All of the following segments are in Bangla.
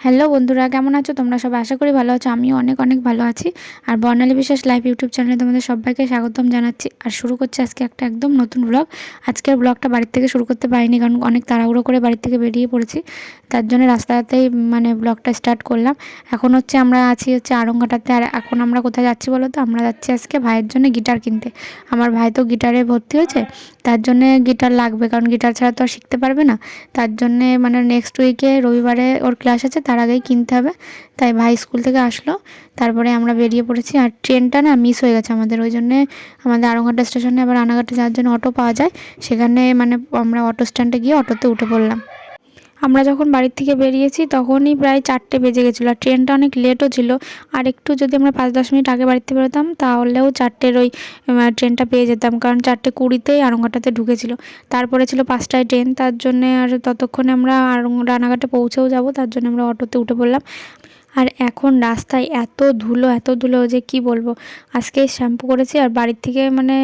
হ্যালো বন্ধুরা, কেমন আছো? তোমরা সবাই আশা করি ভালো আছো, আমিও অনেক অনেক ভালো আছি। আর বর্ণালী বিশ্বাস লাইভ ইউটিউব চ্যানেলে তোমাদের সবাইকে স্বাগতম জানাচ্ছি। আর শুরু করছি আজকে একটা একদম নতুন ব্লগ আজকের ব্লগটা বাড়ির থেকে শুরু করতে পারিনি, কারণ অনেক তাড়াহুড়ো করে বাড়ির থেকে বেরিয়ে পড়েছি। তার জন্য রাস্তাতেই মানে ব্লগটা স্টার্ট করলাম। এখন হচ্ছে আমরা আছি হচ্ছে আরঙ্গাটাতে আর এখন আমরা কোথায় যাচ্ছি বলো তো? আমরা যাচ্ছি আজকে ভাইয়ের জন্য গিটার কিনতে। আমার ভাই তো গিটারে ভর্তি হয়েছে, তার জন্য গিটার লাগবে, কারণ গিটার ছাড়া তো আর শিখতে পারবে না। তার জন্যে মানে নেক্সট উইকে রবিবারে ওর ক্লাস আছে, তার আগেই কিনতে হবে। তাই ভাই স্কুল থেকে আসলো। তারপরে আমরা বেরিয়ে পড়েছি। আর ট্রেনটা না মিস হয়ে গেছে আমাদের। ওই জন্যে আমাদের আড়ংঘাটা স্টেশনে আবার রানাঘাটে যাওয়ার জন্য অটো পাওয়া যায়। সেখানে মানে আমরা অটো স্ট্যান্ডে গিয়ে অটোতে উঠে পড়লাম। আমরা যখন বাড়ির থেকে বেরিয়েছি তখনই প্রায় চারটে বেজে গেছিল, আর ট্রেনটা অনেক লেটও ছিল। আর একটু যদি আমরা পাঁচ দশ মিনিট আগে বাড়িতে বেরোতাম তাহলেও চারটের ওই ট্রেনটা পেয়ে যেতাম। কারণ চারটে কুড়িতেই আরঙ্গাটাতে ঢুকেছিল। তারপরে ছিল পাঁচটায় ট্রেন, তার জন্যে আর ততক্ষণে আমরা রানাঘাটে পৌঁছেও যাব, তার জন্য আমরা অটোতে উঠে পড়লাম। আর এখন রাস্তায় এত ধুলো এত ধুলো যে কি বলব? আজকে শ্যাম্পু করেছি আর বাড়ির থেকে মানে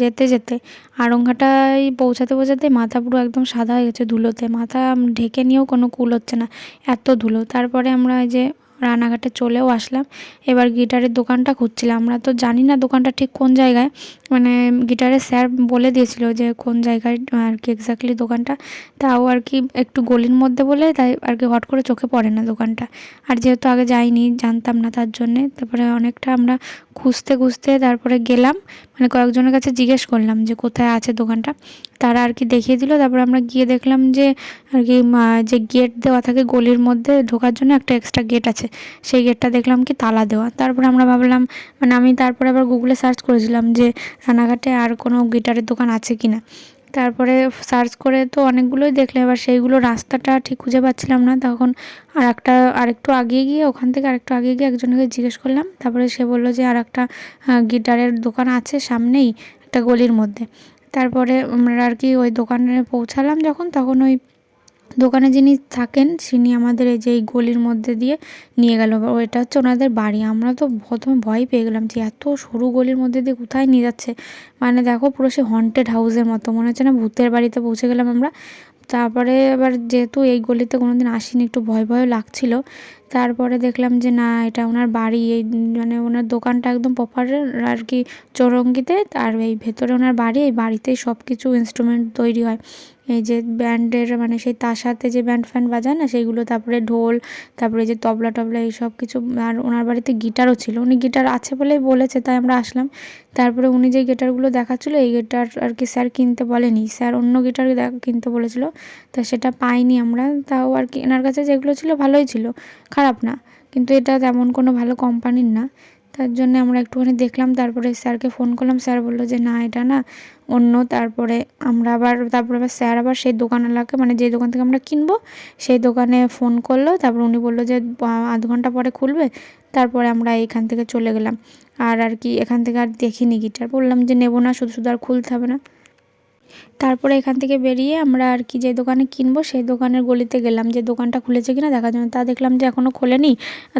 যেতে যেতে আড়ংঘাটায় পৌঁছাতে পৌঁছাতে মাথা পুরো একদম সাদা হয়ে গেছে ধুলোতে। মাথা ঢেকে নিয়েও কোনো কুল হচ্ছে না, এত ধুলো। তারপরে আমরা যে রানাঘাটে চলেও আসলাম। এবার গিটারের দোকানটা খুঁজছিলাম। আমরা তো জানি না দোকানটা ঠিক কোন জায়গায়। মানে গিটারের স্যার বলে দিয়েছিল যে কোন জায়গায় আর কি এক্স্যাক্টলি দোকানটা। তাও আর কি একটু গলির মধ্যে বলে তাই আর কি হট করে চোখে পড়ে না দোকানটা। আর যেহেতু আগে যাইনি, জানতাম না তার জন্যে। তারপরে অনেকটা আমরা খুঁজতে খুঁজতে তারপরে গেলাম। মানে কয়েকজনের কাছে জিজ্ঞেস করলাম যে কোথায় আছে দোকানটা। তারা আর কি দেখিয়ে দিল, তারপর আমরা গিয়ে দেখলাম যে আর কি যে গেট দেওয়া থাকে গলির মধ্যে ঢোকার জন্য একটা এক্সট্রা গেট আছে। সেই গেটটা দেখলাম কি তালা দেওয়া। তারপর আমরা ভাবলাম মানে আমি তারপরে আবার গুগলে সার্চ করেছিলাম যে রানাঘাটে আর কোনো গিটারের দোকান আছে কি না তারপরে সার্চ করে তো অনেকগুলোই দেখলে। এবার সেইগুলো রাস্তাটা ঠিক খুঁজে পাচ্ছিলাম না। তখন আর একটা আরেকটু আগিয়ে গিয়ে ওখান থেকে আরেকটু আগিয়ে গিয়ে একজনকে জিজ্ঞেস করলাম। তারপরে সে বলল যে আর একটা গিটারের দোকান আছে সামনেই, একটা গলির মধ্যে। তারপরে আমরা আর কি ওই দোকানে পৌঁছালাম যখন। তখন ওই দোকানে যিনি থাকেন তিনি আমাদের এই যে এই গলির মধ্যে দিয়ে নিয়ে গেল। ওইটা হচ্ছে ওনাদের বাড়ি। আমরা তো প্রথমে ভয় পেয়ে গেলাম যে এত সরু গলির মধ্যে দিয়ে কোথায় নিয়ে যাচ্ছে। মানে দেখো পুরো সে হন্টেড হাউসের মতো। মনে হচ্ছে না ভূতের বাড়িতে পৌঁছে গেলাম আমরা। তারপরে এবার যেহেতু এই গলিতে কোনোদিন আসিনি, একটু ভয় ভয় লাগছিল। তারপরে দেখলাম যে না, এটা ওনার বাড়ি। এই মানে ওনার দোকানটা একদম প্রপার আর কি চৌরঙ্গিতে। আর এই ভেতরে ওনার বাড়ি, এই বাড়িতেই সব কিছু ইনস্ট্রুমেন্ট তৈরি হয়। এই যে ব্যান্ডের মানে সেই তার সাথে যে ব্যান্ড ফ্যান্ড বাজায় না, সেইগুলো, তারপরে ঢোল, তারপরে যে তবলা টবলা এইসব কিছু, আর ওনার বাড়িতে গিটারও ছিল। উনি গিটার আছে বলেই বলেছে, তাই আমরা আসলাম। তারপরে উনি যে গিটারগুলো দেখাচ্ছিলো, এই গিটার আর কি স্যার কিনতে বলেনি। স্যার অন্য গিটার কিনতে বলেছিল, তা সেটা পাইনি আমরা। তাও আর কি, এনার কাছে যেগুলো ছিল ভালোই ছিল, খারাপ না। কিন্তু এটা তেমন কোনো ভালো কোম্পানির না। তার জন্য আমরা একটুখানি দেখলাম, তারপরে স্যারকে ফোন করলাম, স্যার বলল যে না, এটা না অন্য। তারপরে আমরা আবার, তারপরে আবার স্যার আবার সেই দোকানওয়ালাকে মানে যে দোকান থেকে আমরা কিনবো, সেই দোকানে ফোন করল। তারপর উনি বলল যে আধ ঘণ্টা পরে খুলবে। তারপরে আমরা এখান থেকে চলে গেলাম। আর আর কি, এখান থেকে আর দেখিনি গিটার। বললাম যে, নেব না, শুধু শুধু আর খুলতে হবে না। তারপরে এখান থেকে বেরিয়ে আমরা আর কি যে দোকানে কিনবো, সেই দোকানের গলিতে গেলাম। যে দোকানটা খুলেছে কিনা দেখার জন্য। তা দেখলাম যে এখনও খোলেনি।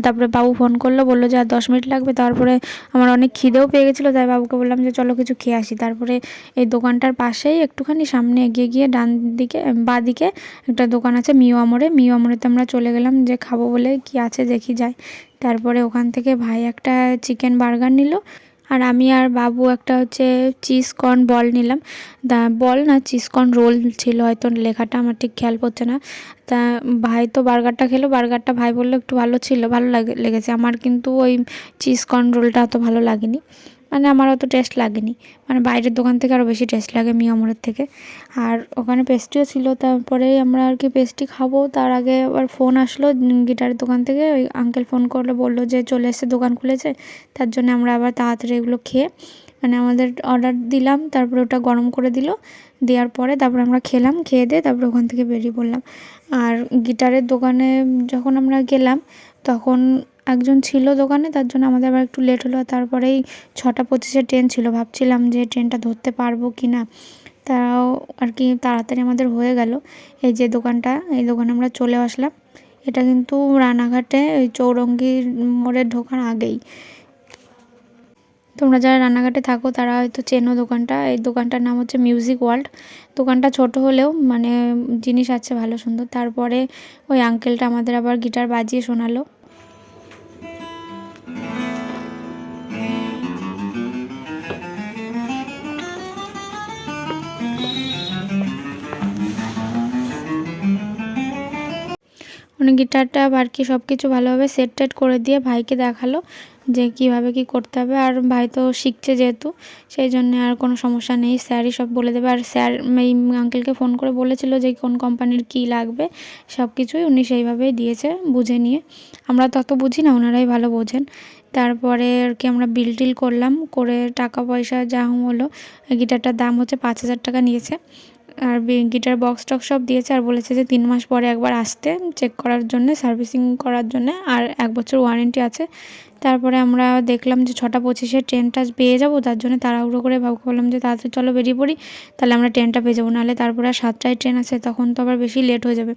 তারপরে বাবু ফোন করল, বলল যে আর দশ মিনিট লাগবে। তারপরে আমার অনেক খিদেও পেয়ে গেছিল, তাই বাবুকে বললাম যে চলো কিছু খেয়ে আসি। তারপরে এই দোকানটার পাশেই একটুখানি সামনে এগিয়ে গিয়ে ডান দিকে বা দিকে একটা দোকান আছে মিও আমরে। মিও আমরেতে আমরা চলে গেলাম যে খাব বলে কি আছে দেখি যাই। তারপরে ওখান থেকে ভাই একটা চিকেন বার্গার নিল। আর আমি আর বাবু একটা হচ্ছে চিজকর্ন বল নিলাম। দা বল না চিজ কর্ন রোল ছিল, হয়তো লেখাটা আমার ঠিক খেয়াল পড়ছে না। তা ভাই তো বার্গারটা খেলো বার্গারটা ভাই বলল একটু ভালো ছিল, ভালো লাগে, লেগেছে। আমার কিন্তু ওই চিজকর্ন রোলটা অত ভালো লাগেনি। মানে আমার অত টেস্ট লাগেনি। মানে বাইরের দোকান থেকে আরও বেশি টেস্ট লাগে মিয়ামরের থেকে। আর ওখানে পেস্ট্রিও ছিল, তারপরে আমরা আর কি পেস্ট্রি খাব। তার আগে আবার ফোন আসলো গিটারের দোকান থেকে। ওই আঙ্কেল ফোন করল, বলল যে চলে এসে দোকান খুলেছে। তার জন্য আমরা আবার তাড়াতাড়ি এগুলো খেয়ে মানে আমাদের অর্ডার দিলাম, তারপরে ওটা গরম করে দিল। দেওয়ার পরে তারপরে আমরা খেলাম, খেয়ে দিয়ে তারপরে ওখান থেকে বেরিয়ে পড়লাম। আর গিটারের দোকানে যখন আমরা গেলাম, তখন একজন ছিল দোকানে, তার জন্য আমাদের আবার একটু লেট হলো। তারপরেই ছটা পঁচিশে ট্রেন ছিল, ভাবছিলাম যে ট্রেনটা ধরতে পারব কি না। তাও আর কি তাড়াতাড়ি আমাদের হয়ে গেল। এই যে দোকানটা, এই দোকানে আমরা চলে আসলাম। এটা কিন্তু রানাঘাটে ওই চৌরঙ্গি মোড়ে ঢোকার আগেই। তোমরা যারা রান্নাঘাটে থাকো, তারা হয়তো চেনো দোকানটা। এই দোকানটার নাম হচ্ছে মিউজিক ওয়ার্ল্ড দোকানটা ছোট হলেও মানে জিনিস আছে ভালো সুন্দর। তারপরে ওই আঙ্কেলটা আমাদের আবার গিটার বাজিয়ে শোনালো। মানে গিটারটা আর কি সব কিছু ভালোভাবে সেট টেট করে দিয়ে ভাইকে দেখাল যে কীভাবে কি করতে হবে। আর ভাই তো শিখছে যেহেতু, সেই জন্য আর কোনো সমস্যা নেই। স্যারই সব বলে দেবে। আর স্যার এই আঙ্কেলকে ফোন করে বলেছিল যে কোন কোম্পানির কি লাগবে সব কিছুই উনি সেইভাবেই দিয়েছে বুঝে নিয়ে। আমরা তত বুঝি না ওনারাই ভালো বোঝেন। তারপরে আর কি আমরা বিল টিল করলাম, করে টাকা পয়সা যা হলো, গিটারটার দাম হচ্ছে পাঁচ হাজার টাকা নিয়েছে। আর গিটার বক্স টক্স সব দিয়েছে আর বলেছে যে তিন মাস পরে একবার আসতে চেক করার জন্য সার্ভিসিং করার জন্য, আর এক বছর ওয়ারেন্টি আছে। তারপরে আমরা দেখলাম যে ছটা পঁচিশে ট্রেনটা পেয়ে যাব, তার জন্য তাড়াহুড়ো করে ভাবকে বললাম যে তাড়াতাড়ি চলো বেরিয়ে পড়ি, তাহলে আমরা ট্রেনটা পেয়ে যাব। নাহলে তারপরে আর সাতটায় ট্রেন আছে, তখন তো আবার বেশি লেট হয়ে যাবে।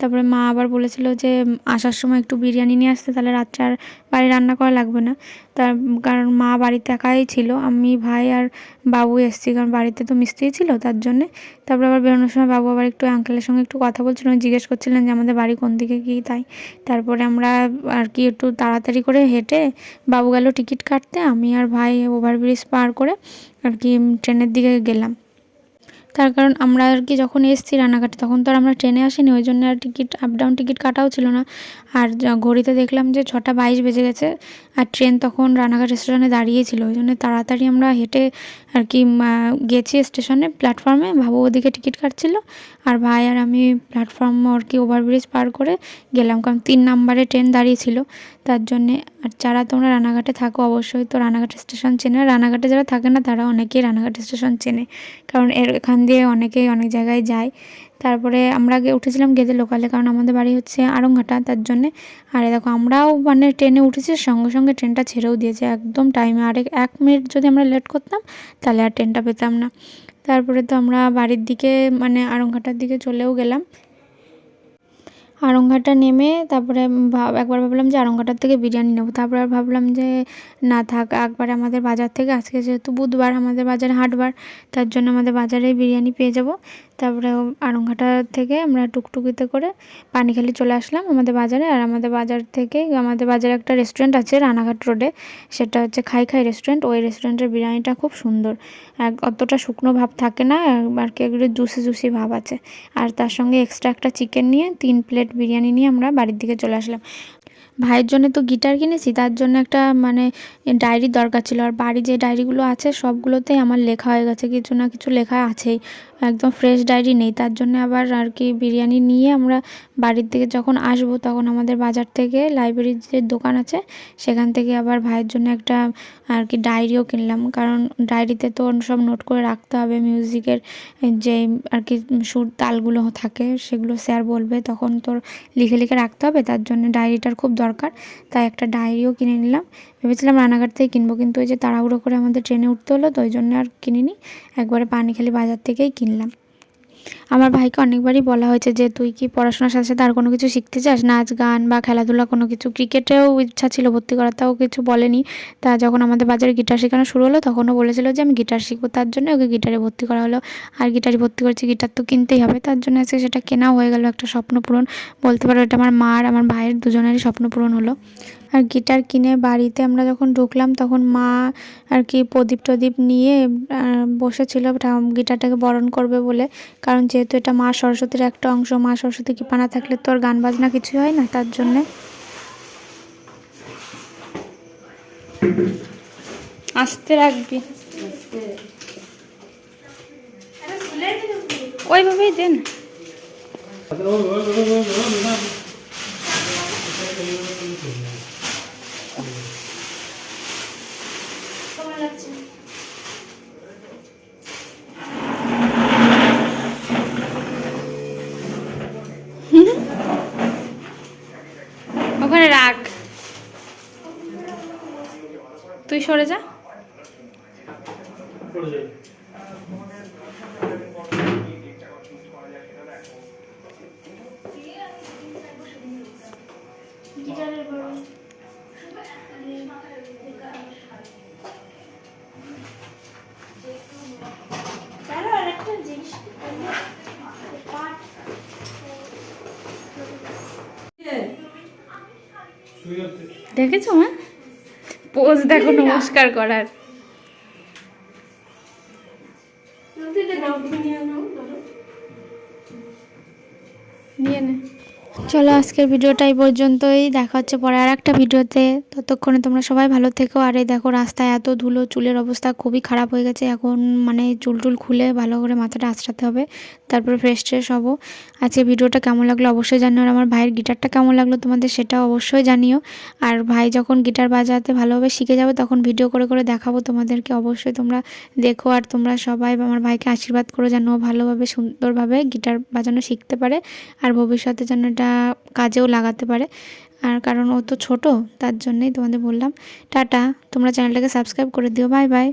তারপরে মা আবার বলেছিল যে, আসার সময় একটু বিরিয়ানি নিয়ে আসতে, তাহলে রাত্রে আর বাড়ি রান্না করা লাগবে না। তার কারণ মা বাড়িতে একাই ছিল, আমি, ভাই আর বাবু এসছি, কারণ বাড়িতে তো মিস্ত্রি ছিল তার জন্যে। তারপরে আবার বেরোনোর সময় বাবু আবার একটু আঙ্কেলের সঙ্গে একটু কথা বলছিল। জিজ্ঞেস করছিলেন যে, আমাদের বাড়ি কোন দিকে কী তাই? তারপরে আমরা আর কি একটু তাড়াতাড়ি করে হেঁটে বাবু গেল টিকিট কাটতে। আমি আর ভাই ওভারব্রিজ পার করে আর কি ট্রেনের দিকে গেলাম। তার কারণ আমরা আর কি যখন এসেছি রানাঘাটে, তখন তো আর আমরা ট্রেনে আসিনি, ওই জন্য আর টিকিট আপ ডাউন টিকিট কাটাও ছিল না। আর ঘড়িতে দেখলাম যে ছটা বাইশ বেজে গেছে। আর ট্রেন তখন রানাঘাট স্টেশনে দাঁড়িয়েছিল, ওই জন্য তাড়াতাড়ি আমরা হেঁটে আর কি গেছি স্টেশনে প্ল্যাটফর্মে বাবু ওদিকে টিকিট কাটছিল। আর ভাই আর আমি প্ল্যাটফর্ম আর কি ওভারব্রিজ পার করে গেলাম, কারণ তিন নাম্বারে ট্রেন দাঁড়িয়েছিল। তার জন্যে, আর যারা তোমরা রানাঘাটে থাকো, অবশ্যই তো রানাঘাট স্টেশন চেনে। রানাঘাটে যারা থাকে না, তারা অনেকেই রানাঘাট স্টেশন চেনে। কারণ এর এখান দিয়ে অনেকেই অনেক জায়গায় যায়। তারপরে আমরা আগে উঠেছিলাম গেদে লোকালে, কারণ আমাদের বাড়ি হচ্ছে আড়ংঘাটা, তার জন্যে। আর দেখো, আমরাও মানে ট্রেনে উঠেছি সঙ্গে সঙ্গে ট্রেনটা ছেড়েও দিয়েছে একদম টাইমে আরেক এক মিনিট যদি আমরা লেট করতাম, তাহলে আর ট্রেনটা পেতাম না। তারপরে তো আমরা বাড়ির দিকে মানে আড়ংঘাটার দিকে চলেও গেলাম। আড়ংঘাটা নেমে তারপরে একবার ভাবলাম যে আড়ংঘাটার থেকে বিরিয়ানি নেব। তারপরে আর ভাবলাম যে না থাক, একবার আমাদের বাজার থেকে, আজকে যেহেতু বুধবার আমাদের বাজারে, হাটবার, তার জন্য আমাদের বাজারে বিরিয়ানি পেয়ে যাব। তারপরে আড়ংঘাটা থেকে আমরা টুকটুকিতে করে পানিখালি চলে আসলাম আমাদের বাজারে। আর আমাদের বাজার থেকে আমাদের বাজারে একটা রেস্টুরেন্ট আছে রানাঘাট রোডে সেটা হচ্ছে খাই খাই রেস্টুরেন্ট ওই রেস্টুরেন্টের বিরিয়ানিটা খুব সুন্দর। অতটা শুকনো ভাব থাকে না, আর কি একটু জুসি জুসি ভাব আছে। আর তার সঙ্গে এক্সট্রা একটা চিকেন নিয়ে, তিন প্লেট বিরিয়ানি নিয়ে আমরা বাড়ির দিকে চলে আসলাম। ভাইয়ের জন্য তো গিটার কিনেছি, তার জন্য একটা মানে ডায়েরির দরকার ছিল। আর বাড়ি যে ডায়েরিগুলো আছে, সবগুলোতেই আমার লেখা হয়ে গেছে। কিছু না কিছু লেখা আছেই। একদম ফ্রেশ ডায়েরি নেই, তার জন্য আবার আর কি বিরিয়ানি নিয়ে আমরা বাড়ির থেকে যখন আসব তখন আমাদের বাজার থেকে লাইব্রেরির যে দোকান আছে, সেখান থেকে আবার ভাইয়ের জন্য একটা আর কি ডায়েরিও কিনলাম। কারণ ডায়েরিতে তো সব নোট করে রাখতে হবে মিউজিকের যে আর কি সুর তালগুলো থাকে সেগুলো স্যার বলবে, তখন তোর লিখে লিখে রাখতে হবে, তার জন্য ডায়েরিটার খুব দরকার। তাই একটা ডায়েরিও কিনে নিলাম। ভেবেছিলাম রানাঘাট থেকে কিনবো, কিন্তু ওই যে তাড়াহুড়ো করে আমাদের ট্রেনে উঠতে হলো, তো ওই জন্য আর কিনিনি। একবারে পানিখালি বাজার থেকেই কিনলাম। আমার ভাইকে অনেকবারই বলা হয়েছে যে, তুই কি পড়াশোনার সাথে সাথে আর কোনো কিছু শিখতে চাস? নাচ, গান বা খেলাধুলা, কোনো কিছু? ক্রিকেটেও ইচ্ছা ছিল, ভর্তি করার তাও কিছু বলেনি। তা যখন আমাদের বাজারে গিটার শেখানো শুরু হলো, তখনও বলেছিল যে, আমি গিটার শিখব। তার জন্য ওকে গিটারে ভর্তি করা হলো। আর গিটারে ভর্তি করেছি, গিটার তো কিনতেই হবে। তার জন্য আজকে সেটা কেনাও হয়ে গেল, একটা স্বপ্ন পূরণ। বলতে পারো, এটা আমার মা আর আমার ভাইয়ের দুজনেরই স্বপ্ন পূরণ হলো। আর গিটার কিনে বাড়িতে আমরা যখন ঢুকলাম, তখন মা আর কি প্রদীপ টদীপ নিয়ে বসেছিল। গিটারটাকে বরণ করবে বলে। কারণ যেহেতু এটা মা সরস্বতীর একটা অংশ, মা সরস্বতী কৃপা না থাকলে তো আর গান বাজনা কিছুই হয় না তার জন্যে। আস্তে রাখবি। ওইভাবেই দেন। ওখানে রাখ। তুই সরে যা। দেখেছ মা? পোজ দেখো নমস্কার করার। নিয়ে নে। চলো আজকের ভিডিওটা এই পর্যন্তই। দেখা হচ্ছে পরে আর একটা ভিডিওতে। ততক্ষণে তোমরা সবাই ভালো থেকো। আর এই দেখো রাস্তায় এত ধুলো, চুলের অবস্থা খুবই খারাপ হয়ে গেছে। এখন মানে চুল টুল খুলে ভালো করে মাথাটা আঁচড়াতে হবে। তারপরে ফ্রেশ ট্রেশ হব। আজকে ভিডিওটা কেমন লাগল অবশ্যই জানিও। আর আমার ভাইয়ের গিটারটা কেমন লাগল তোমাদের সেটা অবশ্যই জানিও। আর ভাই যখন গিটার বাজাতে ভালোভাবে শিখে যাবে, তখন ভিডিও করে করে দেখাবো তোমাদেরকে। অবশ্যই তোমরা দেখো। আর তোমরা সবাই আমার ভাইকে আশীর্বাদ করো যেন ভালোভাবে, সুন্দরভাবে গিটার বাজানো শিখতে পারে। আর ভবিষ্যতে যেন এটা কাজেও লাগাতে পারে। আর কারণ ও তো ছোটো, তার জন্যেই তোমাদের বললাম। টাটা, তোমরা চ্যানেলটাকে সাবস্ক্রাইব করে দিও। Bye bye.